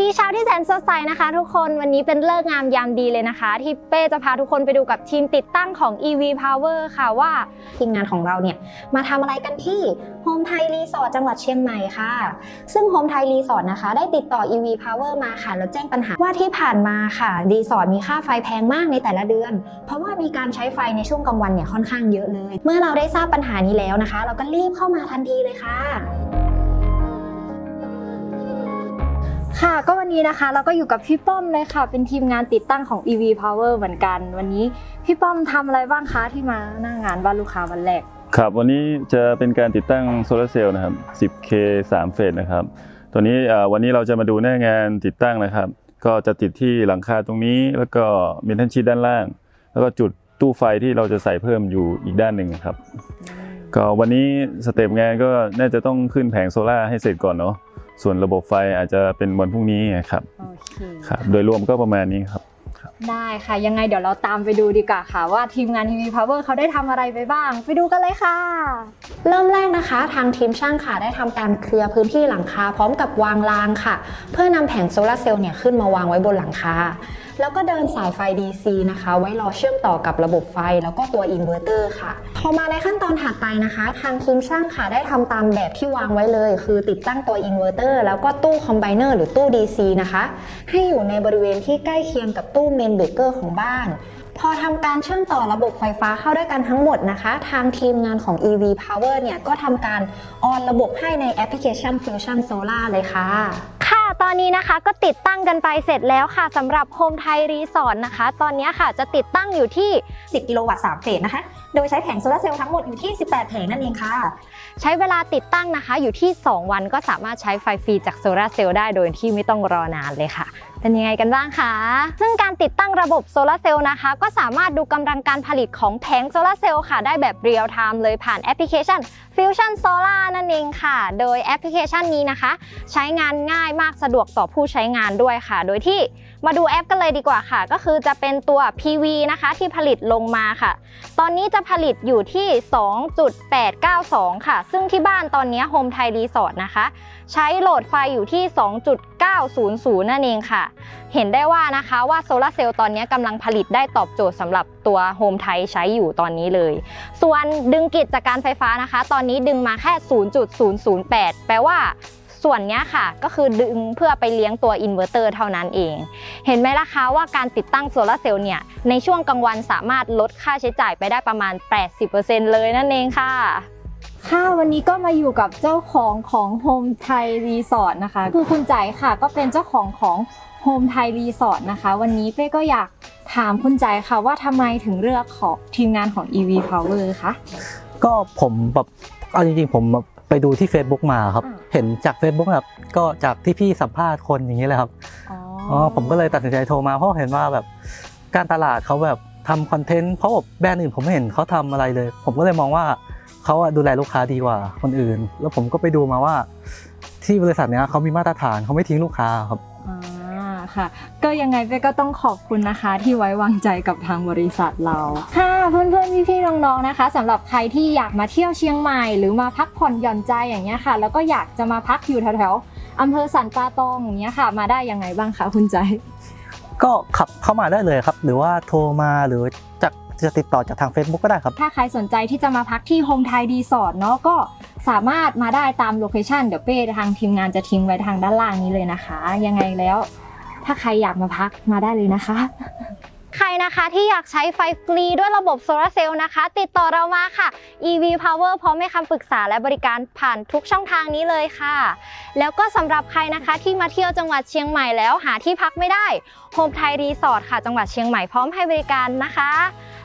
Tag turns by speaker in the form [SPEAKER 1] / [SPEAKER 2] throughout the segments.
[SPEAKER 1] ดีเช้าที่แสนสดใสนะคะทุกคนวันนี้เป็นเลิกงามยามดีเลยนะคะ ที่เป้จะพาทุกคนไปดูกับทีมติดตั้งของ EV Power ค่ะว่าทีมงานของเราเนี่ยมาทำอะไรกันที่โฮมไทยรีสอร์ทจังหวัดเชียงใหม่ค่ะ ซึ่งโฮมไทยรีสอร์ทนะคะ ได้ติดต่อ EV Power มาค่ะแล้วแจ้งปัญหาว่าที่ผ่านมาค่ะรีสอร์ทมีค่าไฟแพงมากในแต่ละเดือน เพราะว่ามีการใช้ไฟในช่วงกลางวันเนี่ยค่อนข้างเยอะเลย เมื่อเราได้ทราบปัญหานี้แล้วนะคะ เราก็รีบเข้ามาทันทีเลยค่ะ ค่ะก็วันนี้นะคะเราก็อยู่กับพี่ป้อมเลยค่ะ เป็นทีมงานติดตั้งของ EV Power เหมือนกัน วันนี้พี่ป้อมทำอะไรบ้างคะที่มาหน้างานบ้านลูกค้าวันแรก
[SPEAKER 2] ครับ วันนี้จะเป็นการติดตั้งโซลาร์เซลล์นะครับ 10K 3 เฟสนะครับตัวนี้เอ่อวันนี้เราจะมาดูหน้างานติดตั้งนะครับ ก็จะติดที่หลังคาตรงนี้ แล้วก็เมนเทนชีตด้านล่าง แล้วก็จุดตู้ไฟที่เราจะใส่เพิ่มอยู่อีกด้านหนึ่งครับ ก็วันนี้สเต็ปงานก็น่าจะต้องขึ้นแผงโซล่าร์ให้เสร็จก่อนเนาะ ส่วนระบบไฟอาจจะเป็นวันพรุ่งนี้ครับ
[SPEAKER 1] โอเค
[SPEAKER 2] ครับโดยรวมก็ประมาณนี้ครับ
[SPEAKER 1] ได้ค่ะ ยังไงเดี๋ยวเราตามไปดูดีกว่าค่ะ ว่าทีมงาน EV Power เขาได้ทำอะไรไปบ้าง ไปดูกันเลยค่ะ เริ่มแรกนะคะ ทางทีมช่างค่ะได้ทำการเคลียร์พื้นที่หลังคาพร้อมกับวางรางค่ะ เพื่อนำแผงโซลาร์เซลล์เนี่ยขึ้นมาวางไว้บนหลังคา แล้วก็เดินสายไฟ DC นะคะ ไว้รอเชื่อมต่อกับระบบไฟแล้วก็ตัวอินเวอร์เตอร์ค่ะ พอมาในขั้นตอนถัดไปนะคะ ทางทีมช่างค่ะได้ทำตามแบบที่วางไว้เลย คือติดตั้งตัวอินเวอร์เตอร์แล้วก็ตู้คอมไบเนอร์หรือตู้ DC นะคะ ให้อยู่ในบริเวณที่ใกล้เคียงกับตู้เมนเบรกเกอร์ของบ้านพอทำการเชื่อมต่อระบบไฟฟ้าเข้าด้วยกันทั้งหมดนะคะ ทางทีมงานของ EV Power เนี่ย ก็ทำการออนระบบให้ในแอปพลิเคชัน Fusion Solar เลยค่ะ อนนี้นะคะก็ติดตั้งกันไปเสร็จแล้วค่ะสำหรับโฮมไทยรีสอร์ทนะคะ ตอนนี้ค่ะจะติดตั้งอยู่ที่
[SPEAKER 3] 10 กิโลวัตต์3เฟสนะคะ โดยใช้แผงโซลาร์เซลล์ทั้งหมดอยู่ที่ 18 แผงนั่นเองค่ะ
[SPEAKER 1] ใช้เวลาติดตั้งนะคะอยู่ที่ 2 วันก็สามารถใช้ไฟฟรีจากโซลาร์เซลล์ได้โดยที่ไม่ต้องรอนานเลยค่ะเป็นยังไงกันบ้างคะ ซึ่งการติดตั้งระบบโซลาร์เซลล์นะคะ ก็สามารถดูกำลังการผลิตของแผงโซลาร์เซลล์ค่ะ ได้แบบเรียลไทม์เลยผ่านแอปพลิเคชัน Fusion Solar นั่นเองค่ะ โดยแอปพลิเคชันนี้นะคะ ใช้งานง่ายมากสะดวกต่อผู้ใช้งานด้วยค่ะ โดยที่มาดูแอปกันเลยดีกว่าค่ะ ก็คือจะเป็นตัว PV นะคะที่ผลิตลงมาค่ะ ตอนนี้จะผลิตอยู่ที่ 2.892 ค่ะ ซึ่งที่บ้านตอนนี้โฮมไทยรีสอร์ทนะคะ ใช้โหลดไฟอยู่ที่ 2.900 นั่นเองค่ะ เห็นได้ว่านะคะว่าโซลาร์เซลล์ตอนนี้กำลังผลิตได้ตอบโจทย์สำหรับตัวโฮมไทยใช้อยู่ตอนนี้เลย ส่วนดึงกิจจากการไฟฟ้านะคะ ตอนนี้ดึงมาแค่ 0.008 แปลว่าส่วนนี้ค่ะก็คือดึงเพื่อไปเลี้ยงตัวอินเวอร์เตอร์เท่านั้นเอง เห็นไหมล่ะคะว่าการติดตั้งโซลาร์เซลล์เนี่ยในช่วงกลางวันสามารถลดค่าใช้จ่ายไปได้ประมาณ 80%เลยนั่นเองค่ะ ค่ะวันนี้ก็มาอยู่กับเจ้าของของโฮมไทยรีสอร์ทนะคะ คือคุณใจค่ะ ก็เป็นเจ้าของของโฮมไทยรีสอร์ทนะคะ วันนี้เป้ก็อยากถามคุณใจค่ะว่าทำไมถึงเลือกของทีมงานของ EV Power คะ
[SPEAKER 4] ก็ผมแบบเอาจริงๆผมไปดูที่ Facebook มาครับ
[SPEAKER 1] อ่า
[SPEAKER 4] เห็นจาก Facebook แบบก็จากที่พี่สัมภาษณ์คนอย่างนี้เลยครับ
[SPEAKER 1] อ๋อ
[SPEAKER 4] อ๋อผมก็เลยตัดสินใจโทรมาเพราะเห็นว่าแบบการตลาดเขาแบบทำคอนเทนต์เพราะแบบแบรนด์อื่นผมไม่เห็นเขาทำอะไรเลย ผมก็เลยมองว่า เขาอะดูแลลูกค้าดีกว่าคนอื่น แล้วผมก็ไปดูมาว่า ที่บริษัทเนี้ยเขามีมาตรฐานเขาไม่ทิ้งลูกค้าครับ
[SPEAKER 1] อ่าค่ะ ก็ยังไงเป้ก็ต้องขอบคุณนะคะ ที่ไว้วางใจกับทางบริษัทเรา ค่ะเพื่อนๆพี่ๆน้องๆนะคะสำหรับใครที่อยากมาเที่ยวเชียงใหม่ หรือมาพักผ่อนหย่อนใจอย่างเงี้ยค่ะ แล้วก็อยากจะมาพักอยู่แถวๆอำเภอสันปาตองอย่างเงี้ยค่ะ มาได้ยังไงบ้างคะคุณใจ
[SPEAKER 4] ก็ขับเข้ามาได้เลยครับ หรือว่าโทรมาหรือจาก จะติดต่อจากทาง Facebook ก็ได้ครับ
[SPEAKER 1] ถ้าใครสนใจที่จะมาพักที่โฮมไทยรีสอร์ทเนาะก็สามารถมาได้ตามโลเคชันเดี๋ยวเป้ทางทีมงานจะทิ้งไว้ทางด้านล่างนี้เลยนะคะ ยังไงแล้ว ถ้าใครอยากมาพักมาได้เลยนะคะ ใครนะคะที่อยากใช้ไฟฟรีด้วยระบบโซลาร์เซลล์นะคะ ติดต่อเรามาค่ะ EV Power พร้อมให้คำปรึกษาและบริการผ่านทุกช่องทางนี้เลยค่ะ แล้วก็สำหรับใครนะคะที่มาเที่ยวจังหวัดเชียงใหม่แล้วหาที่พักไม่ได้โฮมไทยรีสอร์ทค่ะ จังหวัดเชียงใหม่พร้อมให้บริการนะคะ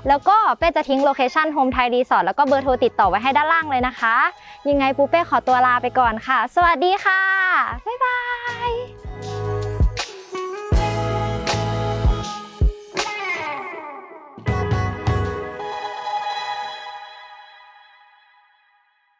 [SPEAKER 1] แล้วก็เป้จะทิ้งโลเคชันโฮมไทยรีสอร์ทแล้วก็เบอร์โทรติดต่อไว้ให้ด้านล่างเลยนะคะ ยังไงปูเป้ขอตัวลาไปก่อนค่ะ สวัสดีค่ะ บ๊ายบาย